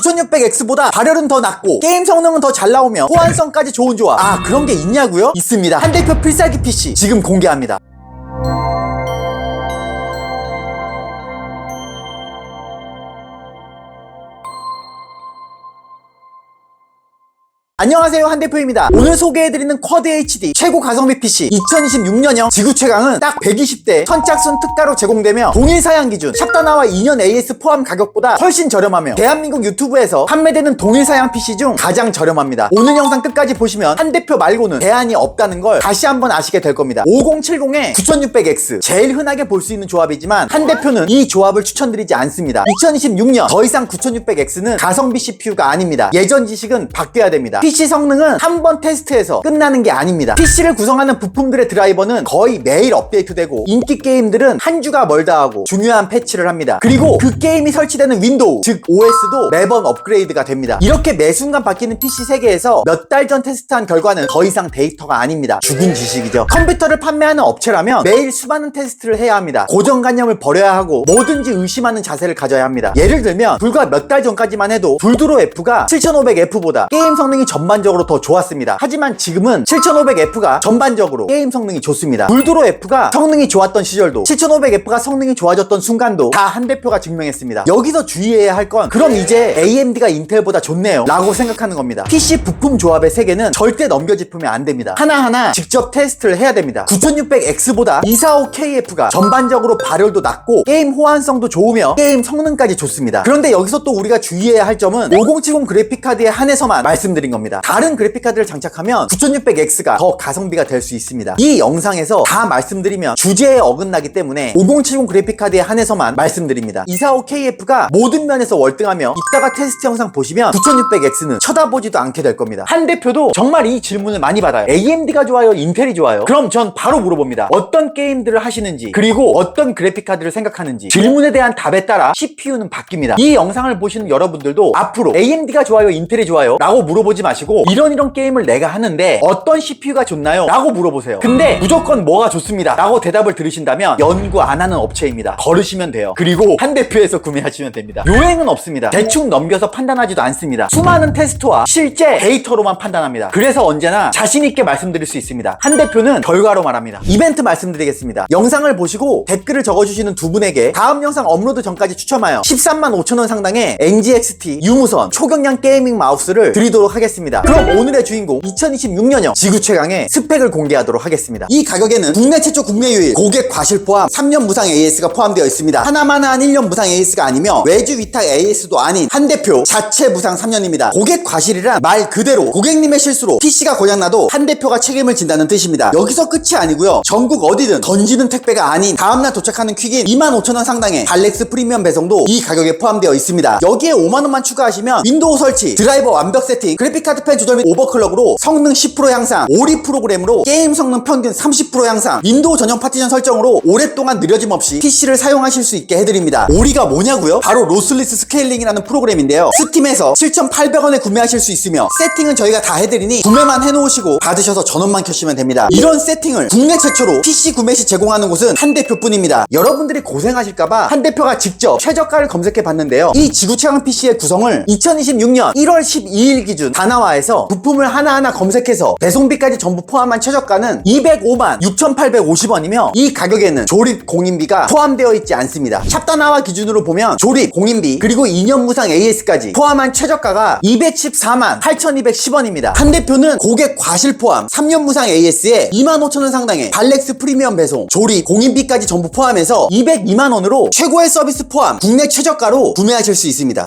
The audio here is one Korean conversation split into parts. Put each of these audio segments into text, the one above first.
9600X보다 발열은 더 낮고 게임 성능은 더 잘 나오며 호환성까지 좋은 조합. 아 그런 게 있냐고요? 있습니다. 한 대표 필살기 PC 지금 공개합니다 안녕하세요 한대표입니다. 오늘 소개해드리는 쿼드 HD 최고 가성비 PC 2026년형 지구 최강은 딱 120대 선착순 특가로 제공되며 동일 사양 기준 샵다나와 2년 AS 포함 가격보다 훨씬 저렴하며 대한민국 유튜브에서 판매되는 동일 사양 PC 중 가장 저렴합니다. 오늘 영상 끝까지 보시면 한대표 말고는 대안이 없다는 걸 다시 한번 아시게 될 겁니다. 5070에 9600X 제일 흔하게 볼 수 있는 조합이지만 한대표는 이 조합을 추천드리지 않습니다. 2026년 더 이상 9600X는 가성비 CPU가 아닙니다. 예전 지식은 바뀌어야 됩니다 PC 성능은 한 번 테스트해서 끝나는 게 아닙니다. PC를 구성하는 부품들의 드라이버는 거의 매일 업데이트되고 인기 게임들은 한 주가 멀다 하고 중요한 패치를 합니다. 그리고 그 게임이 설치되는 윈도우, 즉 OS도 매번 업그레이드가 됩니다. 이렇게 매 순간 바뀌는 PC 세계에서 몇 달 전 테스트한 결과는 더 이상 데이터가 아닙니다. 죽은 지식이죠. 컴퓨터를 판매하는 업체라면 매일 수많은 테스트를 해야 합니다. 고정관념을 버려야 하고 뭐든지 의심하는 자세를 가져야 합니다. 예를 들면 불과 몇 달 전까지만 해도 불드로 F가 7500F보다 게임 성능이 전반적으로 더 좋았습니다. 하지만 지금은 7500F가 전반적으로 게임 성능이 좋습니다. 불드로 F가 성능이 좋았던 시절도 7500F가 성능이 좋아졌던 순간도 다 한 대표가 증명했습니다. 여기서 주의해야 할 건 그럼 이제 AMD가 인텔보다 좋네요 라고 생각하는 겁니다. PC 부품 조합의 세계는 절대 넘겨짚으면 안 됩니다. 하나하나 직접 테스트를 해야 됩니다. 9600X보다 245KF가 전반적으로 발열도 낮고 게임 호환성도 좋으며 게임 성능까지 좋습니다. 그런데 여기서 또 우리가 주의해야 할 점은 5070 그래픽카드에 한해서만 말씀드린 겁니다. 다른 그래픽카드를 장착하면 9600X가 더 가성비가 될 수 있습니다. 이 영상에서 다 말씀드리면 주제에 어긋나기 때문에 5070 그래픽카드에 한해서만 말씀드립니다. 245KF가 모든 면에서 월등하며 이따가 테스트 영상 보시면 9600X는 쳐다보지도 않게 될 겁니다. 한 대표도 정말 이 질문을 많이 받아요. AMD가 좋아요? 인텔이 좋아요? 그럼 전 바로 물어봅니다. 어떤 게임들을 하시는지 그리고 어떤 그래픽카드를 생각하는지 질문에 대한 답에 따라 CPU는 바뀝니다. 이 영상을 보시는 여러분들도 앞으로 AMD가 좋아요? 인텔이 좋아요? 라고 물어보지 마시고 이런 이런 게임을 내가 하는데 어떤 CPU가 좋나요? 라고 물어보세요. 근데 무조건 뭐가 좋습니다. 라고 대답을 들으신다면 연구 안 하는 업체입니다. 걸으시면 돼요. 그리고 한 대표에서 구매하시면 됩니다. 요행은 없습니다. 대충 넘겨서 판단하지도 않습니다. 수많은 테스트와 실제 데이터로만 판단합니다. 그래서 언제나 자신 있게 말씀드릴 수 있습니다. 한 대표는 결과로 말합니다. 이벤트 말씀드리겠습니다. 영상을 보시고 댓글을 적어주시는 두 분에게 다음 영상 업로드 전까지 추첨하여 13만 5천원 상당의 NGXT 유무선 초경량 게이밍 마우스를 드리도록 하겠습니다. 그럼 오늘의 주인공 2026년형 지구 최강의 스펙을 공개하도록 하겠습니다. 이 가격에는 국내 최초 국내 유일 고객 과실 포함 3년 무상 AS가 포함되어 있습니다. 하나만 한 1년 무상 AS가 아니며 외주 위탁 AS도 아닌 한 대표 자체 무상 3년입니다. 고객 과실이란 말 그대로 고객님의 실수로 PC가 고장나도 한 대표가 책임을 진다는 뜻입니다. 여기서 끝이 아니고요. 전국 어디든 던지는 택배가 아닌 다음날 도착하는 퀵인 25,000원 상당의 발렉스 프리미엄 배송도 이 가격에 포함되어 있습니다. 여기에 5만원만 추가하시면 윈도우 설치, 드라이버 완벽 세팅, 그래픽카드 펜 조절 및 오버클럭으로 성능 10% 향상, 오리 프로그램으로 게임 성능 평균 30% 향상, 윈도우 전용 파티션 설정으로 오랫동안 느려짐 없이 PC를 사용하실 수 있게 해드립니다. 오리가 뭐냐고요? 바로 로슬리스 스케일링이라는 프로그램인데요. 스팀에서 7,800원에 구매하실 수 있으며 세팅은 저희가 다 해드리니 구매만 해놓으시고 받으셔서 전원만 켜시면 됩니다. 이런 세팅을 국내 최초로 PC 구매 시 제공하는 곳은 한 대표뿐입니다. 여러분들이 고생하실까봐 한 대표가 직접 최저가를 검색해 봤는데요. 이 지구 최강 PC의 구성을 2026년 1월 12일 기준 다 나와 에서 부품을 하나하나 검색해서 배송비까지 전부 포함한 최저가는 205만 6,850원이며 이 가격에는 조립 공인비가 포함되어 있지 않습니다. 샵다나와 기준으로 보면 조립 공인비 그리고 2년 무상 AS까지 포함한 최저가가 214만 8,210원입니다. 한 대표는 고객 과실 포함 3년 무상 AS에 25,000원 상당의 발렉스 프리미엄 배송 조립 공인비까지 전부 포함해서 202만 원으로 최고의 서비스 포함 국내 최저가로 구매하실 수 있습니다.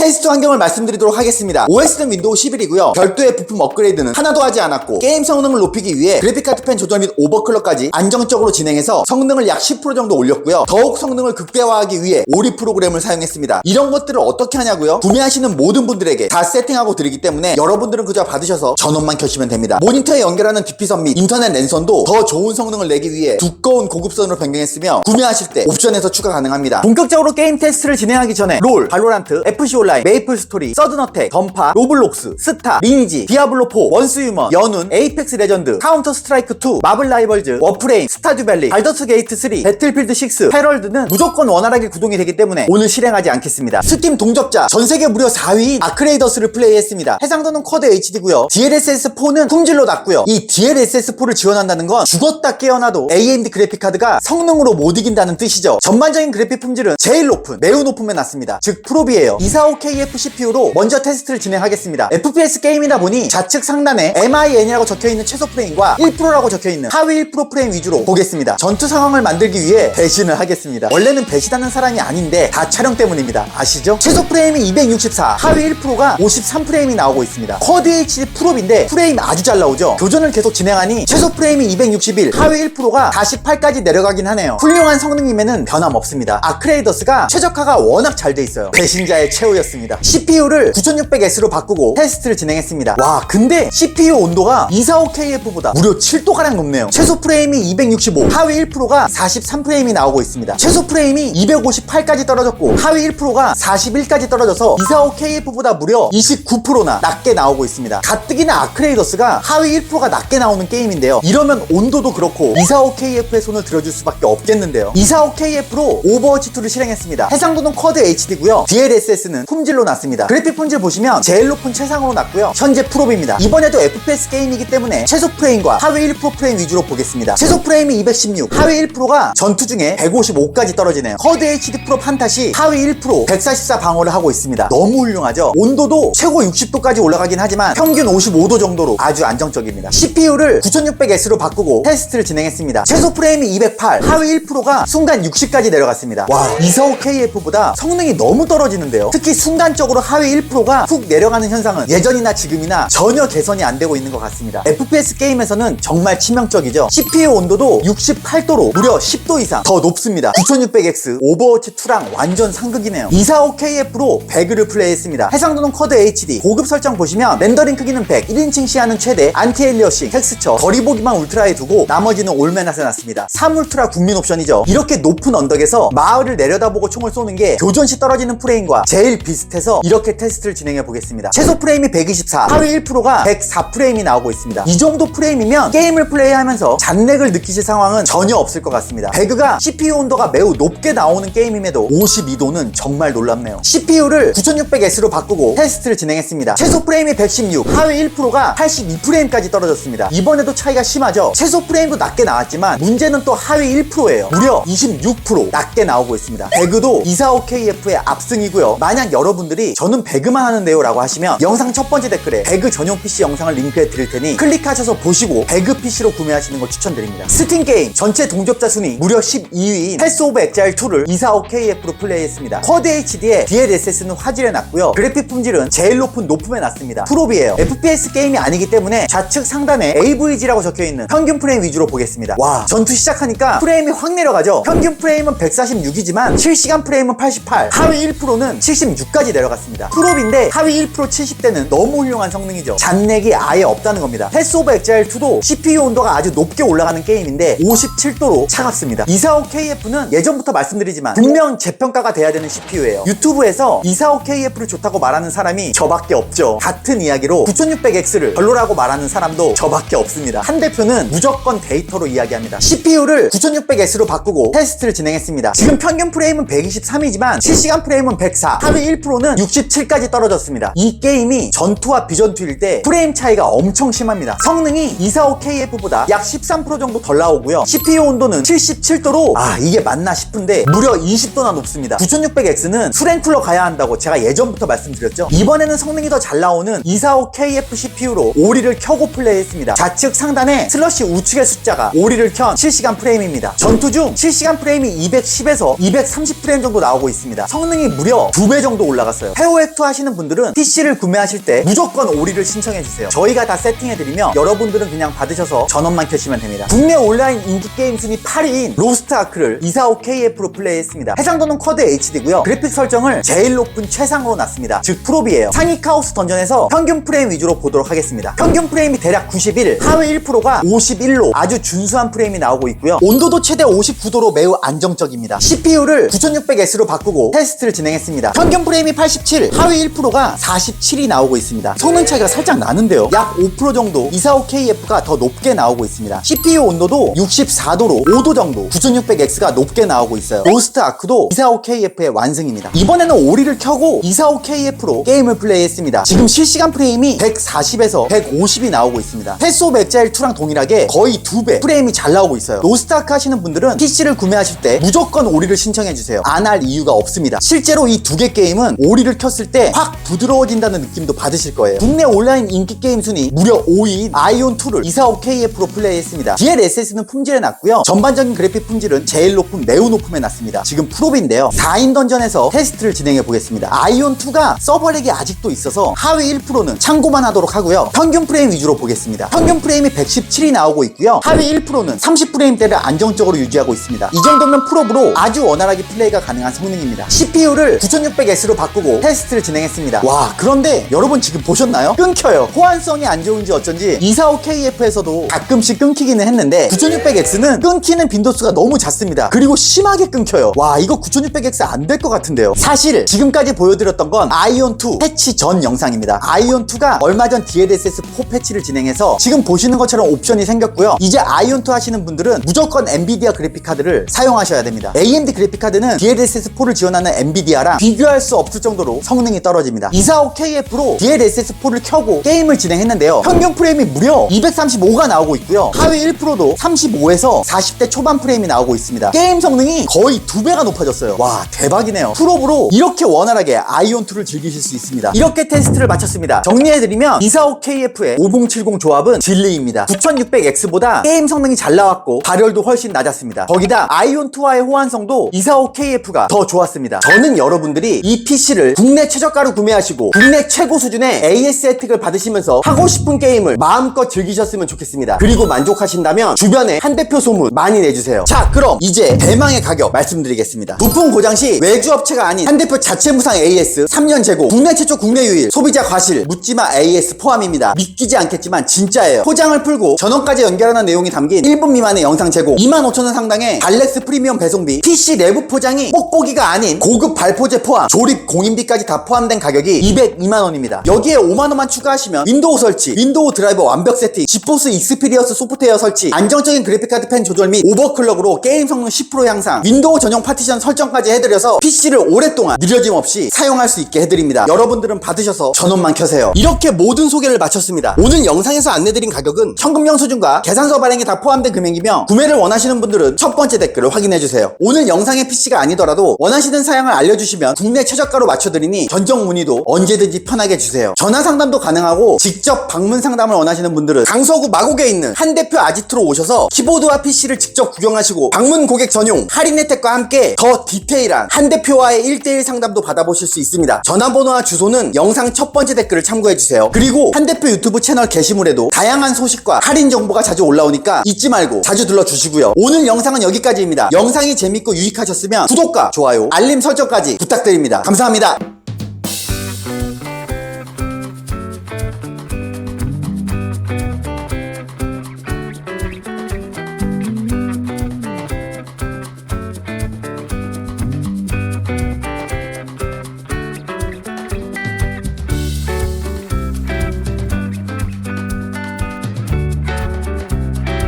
테스트 환경을 말씀드리도록 하겠습니다. OS는 윈도우 11이고요. 별도의 부품 업그레이드는 하나도 하지 않았고 게임 성능을 높이기 위해 그래픽카드 펜 조절 및 오버클럭까지 안정적으로 진행해서 성능을 약 10% 정도 올렸고요. 더욱 성능을 극대화하기 위해 오리 프로그램을 사용했습니다. 이런 것들을 어떻게 하냐고요? 구매하시는 모든 분들에게 다 세팅하고 드리기 때문에 여러분들은 그저 받으셔서 전원만 켜시면 됩니다. 모니터에 연결하는 DP선 및 인터넷 랜선도 더 좋은 성능을 내기 위해 두꺼운 고급선으로 변경했으며 구매하실 때 옵션에서 추가 가능합니다. 본격적으로 게임 테스트를 진행하기 전에 롤, 발로란트, FC 온라인 온라인, 메이플 스토리, 서든어택, 던파, 로블록스, 스타, 리니지, 디아블로4, 원스유먼, 연운, 에이펙스 레전드, 카운터 스트라이크 2, 마블 라이벌즈, 워프레임, 스타듀밸리, 발더스 게이트 3, 배틀필드 6, 헤럴드는 무조건 원활하게 구동이 되기 때문에 오늘 실행하지 않겠습니다. 스팀 동접자 전 세계 무려 4위인 아크레이더스를 플레이했습니다. 해상도는 쿼드 HD고요. DLSS4는 품질로 낮고요. 이 DLSS4를 지원한다는 건 죽었다 깨어나도 AMD 그래픽 카드가 성능으로 못 이긴다는 뜻이죠. 전반적인 그래픽 품질은 제일 높은, 매우 높음에 났습니다. 즉 프로비에요. 245KF CPU로 먼저 테스트를 진행하겠습니다. FPS 게임이다 보니 좌측 상단에 MIN이라고 적혀있는 최소 프레임과 1%라고 적혀있는 하위 1% 프레임 위주로 보겠습니다. 전투 상황을 만들기 위해 배신을 하겠습니다. 원래는 배신하는 사람이 아닌데 다 촬영 때문입니다. 아시죠? 최소 프레임이 264, 하위 1%가 53프레임이 나오고 있습니다. 쿼드 HD 프로인데 프레임 아주 잘 나오죠? 교전을 계속 진행하니 최소 프레임이 261, 하위 1%가 48까지 내려가긴 하네요. 훌륭한 성능임에는 변함없습니다. 아크레이더스가 최적화가 워낙 잘 돼 있어요. 배신자의 최후였습니다. CPU를 9600S로 바꾸고 테스트를 진행했습니다. 와, 근데 CPU 온도가 245KF보다 무려 7도가량 높네요. 최소 프레임이 265, 하위 1%가 43프레임이 나오고 있습니다. 최소 프레임이 258까지 떨어졌고 하위 1%가 41까지 떨어져서 245KF보다 무려 29%나 낮게 나오고 있습니다. 가뜩이나 아크레이더스가 하위 1%가 낮게 나오는 게임인데요. 이러면 온도도 그렇고 245KF의 손을 들어줄 수밖에 없겠는데요. 245KF로 오버워치2를 실행했습니다. 해상도는 쿼드 HD고요. DLSS는 품질로 났습니다. 그래픽 품질 보시면 제일 높은 최상으로 났고요. 현재 프로입니다. 이번에도 FPS 게임이기 때문에 최소 프레임과 하위 1% 프레임 위주로 보겠습니다. 최소 프레임이 216, 하위 1%가 전투 중에 155까지 떨어지네요. 쿼드 HD 프로 판탓이 하위 1% 144 방어를 하고 있습니다. 너무 훌륭하죠? 온도도 최고 60도까지 올라가긴 하지만 평균 55도 정도로 아주 안정적입니다. CPU를 9600S로 바꾸고 테스트를 진행했습니다. 최소 프레임이 208, 하위 1%가 순간 60까지 내려갔습니다. 와, 245KF보다 성능이 너무 떨어지는데요. 특히 순간적으로 하위 1%가 훅 내려가는 현상은 예전이나 지금이나 전혀 개선이 안 되고 있는 것 같습니다. FPS 게임에서는 정말 치명적이죠. CPU 온도도 68도로 무려 10도 이상 더 높습니다. 9600X 오버워치 2랑 완전 상극이네요. 245KF로 배그를 플레이했습니다. 해상도는 쿼드 HD 고급 설정 보시면 렌더링 크기는 100, 1인칭 시야는 최대, 안티 엘리어싱, 텍스처, 거리 보기만 울트라에 두고 나머지는 올메낫에 놨습니다. 3울트라 국민 옵션이죠. 이렇게 높은 언덕에서 마을을 내려다보고 총을 쏘는 게 교전 시 떨어지는 프레임과 제일 비슷 해서 이렇게 테스트를 진행해 보겠습니다. 최소 프레임이 124, 하위 1%가 104 프레임이 나오고 있습니다. 이 정도 프레임이면 게임을 플레이하면서 잔렉을 느끼실 상황은 전혀 없을 것 같습니다. 배그가 CPU 온도가 매우 높게 나오는 게임임에도 52도는 정말 놀랍네요. CPU를 9600S로 바꾸고 테스트를 진행했습니다. 최소 프레임이 116, 하위 1%가 82프레임까지 떨어졌습니다. 이번에도 차이가 심하죠. 최소 프레임도 낮게 나왔지만 문제는 또 하위 1%예요. 무려 26% 낮게 나오고 있습니다. 배그도 245KF의 압승이고요. 만약 여러 분들이 저는 배그만 하는데요 라고 하시면 영상 첫 번째 댓글에 배그 전용 PC 영상을 링크해 드릴 테니 클릭하셔서 보시고 배그 PC로 구매하시는 걸 추천드립니다. 스팀 게임 전체 동접자 순위 무려 12위인 패스 오브 엑자일 2를 245KF로 플레이했습니다. 쿼드 HD에 DLSS는 화질에 났고요. 그래픽 품질은 제일 높은 높음에 났습니다. 프로비에요. FPS 게임이 아니기 때문에 좌측 상단에 AVG라고 적혀있는 평균 프레임 위주로 보겠습니다. 와 전투 시작하니까 프레임이 확 내려가죠. 평균 프레임은 146이지만 실시간 프레임은 88, 하위 1%는 76까지 내려갔습니다. 프로인데 하위 1% 70대는 너무 훌륭한 성능이죠. 잔렉이 아예 없다는 겁니다. 패스 오브 엑자일 2도 CPU 온도가 아주 높게 올라가는 게임인데 57도로 차갑습니다. 245KF는 예전부터 말씀드리지만 분명 재평가가 돼야 되는 CPU예요. 유튜브에서 245KF를 좋다고 말하는 사람이 저밖에 없죠. 같은 이야기로 9600X를 별로라고 말하는 사람도 저밖에 없습니다. 한 대표는 무조건 데이터로 이야기합니다. CPU를 9600S로 바꾸고 테스트를 진행했습니다. 지금 평균 프레임은 123이지만 실시간 프레임은 104, 하위 1%는 67까지 떨어졌습니다. 이 게임이 전투와 비전투일 때 프레임 차이가 엄청 심합니다. 성능이 245KF보다 약 13% 정도 덜 나오고요. CPU 온도는 77도로 아 이게 맞나 싶은데 무려 20도나 높습니다. 9600X는 수랭쿨러 가야 한다고 제가 예전부터 말씀드렸죠. 이번에는 성능이 더 잘 나오는 245KF CPU로 오리를 켜고 플레이했습니다. 좌측 상단에 슬러시 우측의 숫자가 오리를 켠 실시간 프레임입니다. 전투 중 실시간 프레임이 210에서 230프레임 정도 나오고 있습니다. 성능이 무려 2배 정도 올라갔어요. 페어액2 하시는 분들은 PC를 구매하실 때 무조건 오리를 신청해주세요. 저희가 다 세팅해드리면 여러분들은 그냥 받으셔서 전원만 켜시면 됩니다. 국내 온라인 인기게임 순위 8위인 로스트 아크를 245KF로 플레이했습니다. 해상도는 쿼드 HD고요. 그래픽 설정을 제일 높은 최상으로 놨습니다. 즉 프로비예요. 상위 카오스 던전에서 평균 프레임 위주로 보도록 하겠습니다. 평균 프레임이 대략 91, 하위 1%가 51로 아주 준수한 프레임이 나오고 있고요. 온도도 최대 59도로 매우 안정적입니다. CPU를 9600S로 바꾸고 테스트를 진행했습니다. 평균 프레임 프레임이 87, 하위 1%가 47이 나오고 있습니다. 성능 차이가 살짝 나는데요. 약 5% 정도 245KF가 더 높게 나오고 있습니다. CPU 온도도 64도로 5도 정도 9600X가 높게 나오고 있어요. 로스트 아크도 245KF의 완승입니다. 이번에는 오리를 켜고 245KF로 게임을 플레이했습니다. 지금 실시간 프레임이 140에서 150이 나오고 있습니다. 패스 오브 엑자일 2랑 동일하게 거의 2배 프레임이 잘 나오고 있어요. 로스트 아크 하시는 분들은 PC를 구매하실 때 무조건 오리를 신청해주세요. 안 할 이유가 없습니다. 실제로 이 두 개 게임은 오리를 켰을 때 확 부드러워진다는 느낌도 받으실 거예요. 국내 온라인 인기 게임 순위 무려 5위인 아이온2를 245KF로 플레이했습니다. DLSS는 품질에 낮고요. 전반적인 그래픽 품질은 제일 높은 매우 높음에 낮습니다. 지금 프로비인데요. 4인 던전에서 테스트를 진행해 보겠습니다. 아이온2가 서버렉이 아직도 있어서 하위 1%는 참고만 하도록 하고요. 평균 프레임 위주로 보겠습니다. 평균 프레임이 117이 나오고 있고요. 하위 1%는 30프레임대를 안정적으로 유지하고 있습니다. 이 정도면 프로브로 아주 원활하게 플레이가 가능한 성능입니다. CPU를 9600S로 바꾸고 테스트를 진행했습니다. 와, 그런데 여러분 지금 보셨나요? 끊겨요. 호환성이 안 좋은지 어쩐지 245KF에서도 가끔씩 끊기기는 했는데 9600X는 끊기는 빈도수가 너무 잦습니다. 그리고 심하게 끊겨요. 와, 이거 9600X 안 될 것 같은데요. 사실 지금까지 보여드렸던 건 아이온2 패치 전 영상입니다. 아이온2가 얼마 전 DLSS4 패치를 진행해서 지금 보시는 것처럼 옵션이 생겼고요. 이제 아이온2 하시는 분들은 무조건 엔비디아 그래픽카드를 사용하셔야 됩니다. AMD 그래픽카드는 DLSS4를 지원하는 엔비디아랑 비교할 수 없을 정도로 성능이 떨어집니다. 245KF로 DLSS4를 켜고 게임을 진행했는데요. 평균 프레임이 무려 235가 나오고 있고요. 하위 1%도 35에서 40대 초반 프레임이 나오고 있습니다. 게임 성능이 거의 두 배가 높아졌어요. 와 대박이네요. 풀업으로 이렇게 원활하게 아이온2를 즐기실 수 있습니다. 이렇게 테스트를 마쳤습니다. 정리해드리면 245KF의 5070 조합은 진리입니다. 9600X보다 게임 성능이 잘 나왔고 발열도 훨씬 낮았습니다. 거기다 아이온2와의 호환성도 245KF가 더 좋았습니다. 저는 여러분들이 이 PC 를 국내 최저가로 구매하시고 국내 최고 수준의 AS 혜택을 받으시면서 하고 싶은 게임을 마음껏 즐기셨으면 좋겠습니다. 그리고 만족하신다면 주변에 한 대표 소문 많이 내주세요. 자, 그럼 이제 대망의 가격 말씀드리겠습니다. 부품 고장 시 외주 업체가 아닌 한 대표 자체 무상 AS 3년 재고 국내 최초 국내 유일 소비자 과실 묻지마 AS 포함입니다. 믿기지 않겠지만 진짜예요. 포장을 풀고 전원까지 연결하는 내용이 담긴 1분 미만의 영상 제공 25,000원 상당의 달렉스 프리미엄 배송비 PC 내부 포장이 뽁뽁이가 아닌 고급 발포제 포함 조립 공인비까지 다 포함된 가격이 202만원입니다. 여기에 5만원만 추가하시면 윈도우 설치, 윈도우 드라이버 완벽 세팅, 지포스 익스피리어스 소프트웨어 설치, 안정적인 그래픽카드 펜 조절 및 오버클럭으로 게임 성능 10% 향상, 윈도우 전용 파티션 설정까지 해드려서 PC를 오랫동안 느려짐 없이 사용할 수 있게 해드립니다. 여러분들은 받으셔서 전원만 켜세요. 이렇게 모든 소개를 마쳤습니다. 오늘 영상에서 안내드린 가격은 현금 영수증과 계산서 발행이 다 포함된 금액이며 구매를 원하시는 분들은 첫 번째 댓글을 확인해주세요. 오늘 영상의 PC가 아니더라도 원하시는 사양을 알려주시면 국내 최저가로 맞춰드리니 견적 문의도 언제든지 편하게 주세요. 전화 상담도 가능하고 직접 방문 상담을 원하시는 분들은 강서구 마곡에 있는 한 대표 아지트로 오셔서 키보드와 PC를 직접 구경하시고 방문 고객 전용 할인 혜택과 함께 더 디테일한 한 대표와의 1대1 상담도 받아보실 수 있습니다. 전화번호와 주소는 영상 첫 번째 댓글을 참고해주세요. 그리고 한 대표 유튜브 채널 게시물에도 다양한 소식과 할인 정보가 자주 올라오니까 잊지 말고 자주 눌러주시고요. 오늘 영상은 여기까지입니다. 영상이 재밌고 유익하셨으면 구독과 좋아요, 알림 설정까지 부탁드립니다. 감사합니다. জামিরা